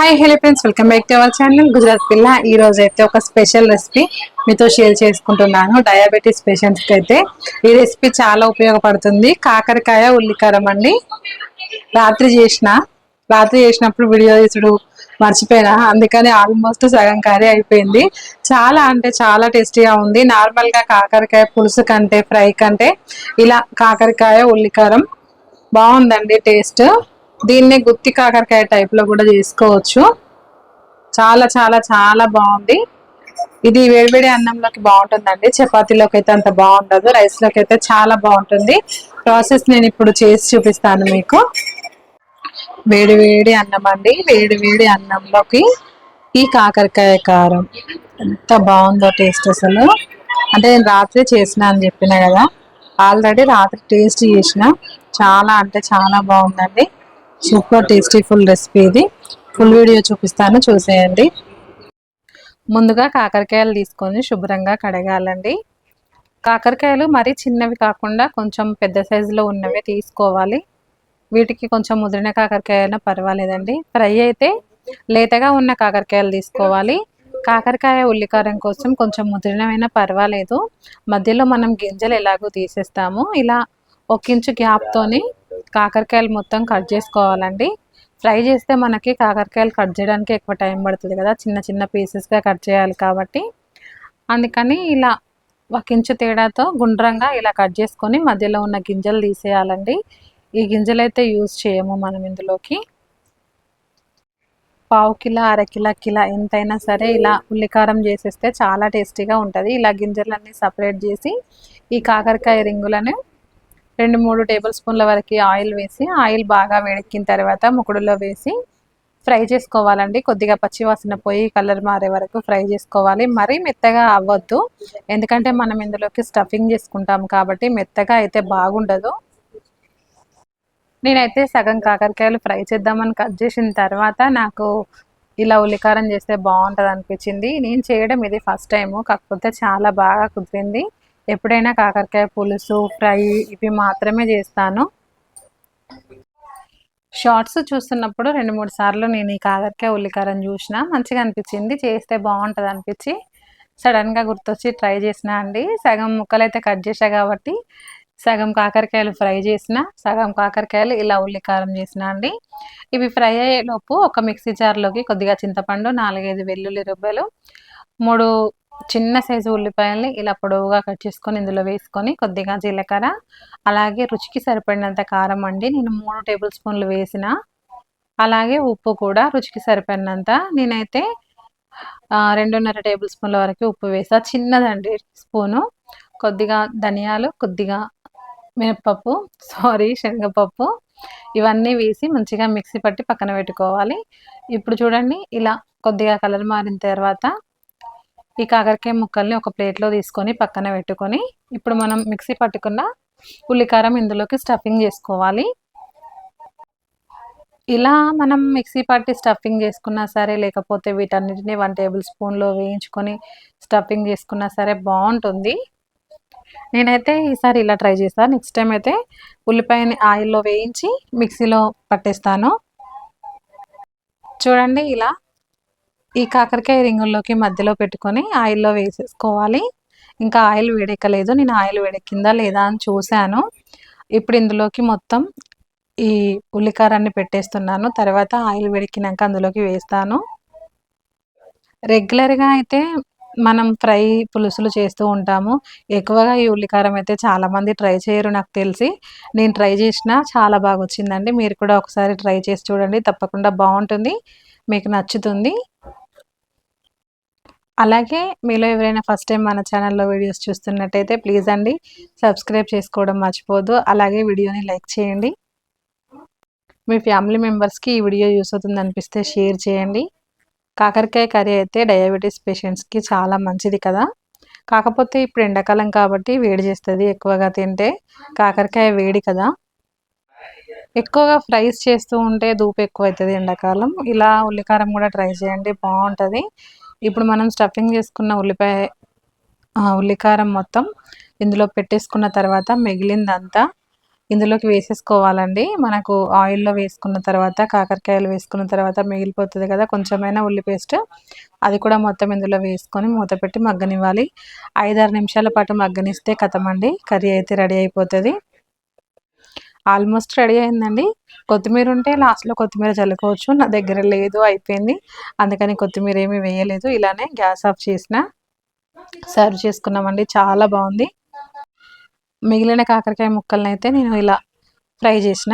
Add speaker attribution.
Speaker 1: Hi hello friends welcome back to our channel Gujarat పిల్ల ఈ రోజు అయితే ఒక స్పెషల్ రెసిపీ మీతో షేర్ చేసుకుంటున్నాను. డయాబెటీస్ పేషెంట్స్కి అయితే. ఈ రెసిపీ చాలా ఉపయోగపడుతుంది. కాకరకాయ ఉల్లికారం అండి. రాత్రి చేసిన రాత్రి చేసినప్పుడు వీడియో తీసుడు మర్చిపోయినా. అందుకని ఆల్మోస్ట్ సగం కర్రీ అయిపోయింది. చాలా అంటే చాలా టేస్టీగా ఉంది. నార్మల్గా కాకరకాయ పులుసు కంటే ఫ్రై కంటే ఇలా కాకరకాయ ఉల్లికారం బాగుందండి టేస్ట్. దీన్నే గుత్తి కాకరకాయ టైప్లో కూడా చేసుకోవచ్చు. చాలా చాలా చాలా బాగుంది. ఇది వేడివేడి అన్నంలోకి బాగుంటుందండి. చపాతీలోకి అయితే అంత బాగుండదు. రైస్లోకి అయితే చాలా బాగుంటుంది. ప్రాసెస్ నేను ఇప్పుడు చేసి చూపిస్తాను మీకు. వేడి వేడి అన్నం అండి. వేడి వేడి అన్నంలోకి ఈ కాకరకాయ కారం. ఎంత బాగుందో టేస్ట్ అసలు. అంటే నేను రాత్రి చేసిన అని చెప్పిన కదా. ఆల్రెడీ రాత్రి టేస్ట్ చేసిన. చాలా అంటే చాలా బాగుందండి. సూపర్ టేస్టీ ఫుల్ రెసిపీ ఇది. ఫుల్ వీడియో చూపిస్తాను చూసేయండి. ముందుగా కాకరకాయలు తీసుకొని శుభ్రంగా కడగాలండి. కాకరకాయలు మరీ చిన్నవి కాకుండా కొంచెం పెద్ద సైజులో ఉన్నవి తీసుకోవాలి. వీటికి కొంచెం ముదిరిన కాకరకాయ అయినా పర్వాలేదండి. ఫ్రై అయితే లేతగా ఉన్న కాకరకాయలు తీసుకోవాలి. కాకరకాయ ఉల్లికారం కోసం కొంచెం ముదిరినమైనా పర్వాలేదు. మధ్యలో మనం గింజలు ఎలాగో తీసేస్తాము. ఇలా ఒక ఇంచు గ్యాప్తోని కాకరకాయలు మొత్తం కట్ చేసుకోవాలండి. ఫ్రై చేస్తే మనకి కాకరకాయలు కట్ చేయడానికి ఎక్కువ టైం పడుతుంది కదా. చిన్న చిన్న పీసెస్గా కట్ చేయాలి కాబట్టి. అందుకని ఇలా ఒక ఇంచు తేడాతో గుండ్రంగా ఇలా కట్ చేసుకొని మధ్యలో ఉన్న గింజలు తీసేయాలండి. ఈ గింజలు అయితే యూజ్ చేయము మనం ఇందులోకి. పావు కిలో అర కిలో కిలో ఎంతైనా సరే ఇలా ఉల్లికారం చేసేస్తే చాలా టేస్టీగా ఉంటుంది. ఇలా గింజలన్నీ సపరేట్ చేసి ఈ కాకరకాయ రింగులను రెండు మూడు టేబుల్ స్పూన్ల వరకు ఆయిల్ వేసి ఆయిల్ బాగా వేడెక్కిన తర్వాత ముకుడులో వేసి ఫ్రై చేసుకోవాలండి. కొద్దిగా పచ్చివాసన పోయి కలర్ మారే వరకు ఫ్రై చేసుకోవాలి. మరీ మెత్తగా అవ్వద్దు. ఎందుకంటే మనం ఇందులోకి స్టఫింగ్ చేసుకుంటాం కాబట్టి మెత్తగా అయితే బాగుండదు. నేనైతే సగం కాకరకాయలు ఫ్రై చేద్దామని కట్ చేసిన తర్వాత నాకు ఇలా ఉల్లికారం చేస్తే బాగుంటుంది అనిపించింది నేను చేయడం ఇది ఫస్ట్ టైము. కాకపోతే చాలా బాగా కుదిరింది. ఎప్పుడైనా కాకరకాయ పులుసు ఫ్రై ఇవి మాత్రమే చేస్తాను. షార్ట్స్ చూస్తున్నప్పుడు రెండు మూడు సార్లు నేను ఈ కాకరకాయ ఉల్లికారం చూసిన మంచిగా అనిపించింది చేస్తే బాగుంటుంది అనిపించి సడన్గా గుర్తొచ్చి ట్రై చేసిన అండి. సగం ముక్కలు అయితే కట్ చేసా కాబట్టి సగం కాకరకాయలు ఫ్రై చేసిన సగం కాకరకాయలు ఇలా ఉల్లికారం చేసిన అండి. ఇవి ఫ్రై అయ్యేలోపు ఒక మిక్సీ జార్లోకి కొద్దిగా చింతపండు నాలుగైదు వెల్లుల్లి రుబ్బలు మూడు చిన్న సైజు ఉల్లిపాయల్ని ఇలా పొడవుగా కట్ చేసుకొని ఇందులో వేసుకొని కొద్దిగా జీలకర్ర అలాగే రుచికి సరిపడినంత కారం అండి. నేను మూడు టేబుల్ స్పూన్లు వేసిన అలాగే ఉప్పు కూడా రుచికి సరిపడినంత. నేనైతే రెండున్నర టేబుల్ స్పూన్ల వరకు ఉప్పు వేసా. చిన్నదండి స్పూను. కొద్దిగా ధనియాలు కొద్దిగా మినప్పప్పు సారీ శనగపప్పు ఇవన్నీ వేసి మంచిగా మిక్సీ పట్టి పక్కన పెట్టుకోవాలి. ఇప్పుడు చూడండి ఇలా కొద్దిగా కలర్ మారిన తర్వాత ఈ కాకరకాయ ముక్కల్ని ఒక ప్లేట్లో తీసుకొని పక్కన పెట్టుకొని ఇప్పుడు మనం మిక్సీ పట్టుకున్న ఉల్లికారం ఇందులోకి స్టఫింగ్ చేసుకోవాలి. ఇలా మనం మిక్సీ పట్టి స్టఫింగ్ చేసుకున్నా సరే లేకపోతే వీటన్నిటిని వన్ టేబుల్ స్పూన్లో వేయించుకొని స్టఫింగ్ చేసుకున్నా సరే బాగుంటుంది. నేనైతే ఈసారి ఇలా ట్రై చేస్తాను నెక్స్ట్ టైం అయితే ఉల్లిపాయని ఆయిల్లో వేయించి మిక్సీలో పట్టేస్తాను. చూడండి ఇలా ఈ కాకరకాయ రింగుల్లోకి మధ్యలో పెట్టుకొని ఆయిల్లో వేసేసుకోవాలి. ఇంకా ఆయిల్ వేడెక్కలేదు. నేను ఆయిల్ వేడెక్కిందా లేదా అని చూశాను. ఇప్పుడు ఇందులోకి మొత్తం ఈ ఉల్లికారాన్ని పెట్టేస్తున్నాను. తర్వాత ఆయిల్ వేడెక్కినాక అందులోకి వేస్తాను. రెగ్యులర్గా అయితే మనం ఫ్రై పులుసులు చేస్తూ ఉంటాము. ఎక్కువగా ఈ ఉల్లికారం అయితే చాలామంది ట్రై చేయరు నాకు తెలిసి. నేను ట్రై చేసిన చాలా బాగా వచ్చిందండి మీరు కూడా ఒకసారి ట్రై చేసి చూడండి. తప్పకుండా బాగుంటుంది. మీకు నచ్చుతుంది. అలాగే మీలో ఎవరైనా ఫస్ట్ టైం మన ఛానల్లో వీడియోస్ చూస్తున్నట్టయితే ప్లీజ్ అండి సబ్స్క్రైబ్ చేసుకోవడం మర్చిపోదు అలాగే వీడియోని లైక్ చేయండి. మీ ఫ్యామిలీ మెంబర్స్కి ఈ వీడియో యూస్ అవుతుంది అనిపిస్తే షేర్ చేయండి. కాకరకాయ కర్రీ అయితే డయాబెటీస్ పేషెంట్స్కి చాలా మంచిది కదా. కాకపోతే ఇప్పుడు ఎండాకాలం కాబట్టి వేడి చేస్తుంది ఎక్కువగా తింటే కాకరకాయ వేడి కదా. ఎక్కువగా ఫ్రైస్ చేస్తూ ఉంటే ధూపు ఎక్కువ అవుతుంది ఎండాకాలం. ఇలా ఉల్లికారం కూడా ట్రై చేయండి బాగుంటుంది. ఇప్పుడు మనం స్టఫింగ్ చేసుకున్న ఉల్లిపాయ ఉల్లికారం మొత్తం ఇందులో పెట్టేసుకున్న తర్వాత మిగిలిందంతా ఇందులోకి వేసేసుకోవాలండి. మనకు ఆయిల్లో వేసుకున్న తర్వాత కాకరకాయలు వేసుకున్న తర్వాత మిగిలిపోతుంది కదా కొంచెమైనా ఉల్లి పేస్ట్. అది కూడా మొత్తం ఇందులో వేసుకొని మూత పెట్టి మగ్గనివ్వాలి. ఐదారు నిమిషాల పాటు మగ్గనిస్తే కథమండి. కర్రీ అయితే రెడీ అయిపోతుంది. ఆల్మోస్ట్ రెడీ అయిందండి. కొత్తిమీర ఉంటే లాస్ట్లో కొత్తిమీర చల్లుకోవచ్చు. నా దగ్గర లేదు అయిపోయింది. అందుకని కొత్తిమీర ఏమీ వేయలేదు. ఇలానే గ్యాస్ ఆఫ్ చేసిన. సర్వ్ చేసుకున్నామండి. చాలా బాగుంది. మిగిలిన కాకరకాయ ముక్కలను అయితే నేను ఇలా ఫ్రై చేసిన.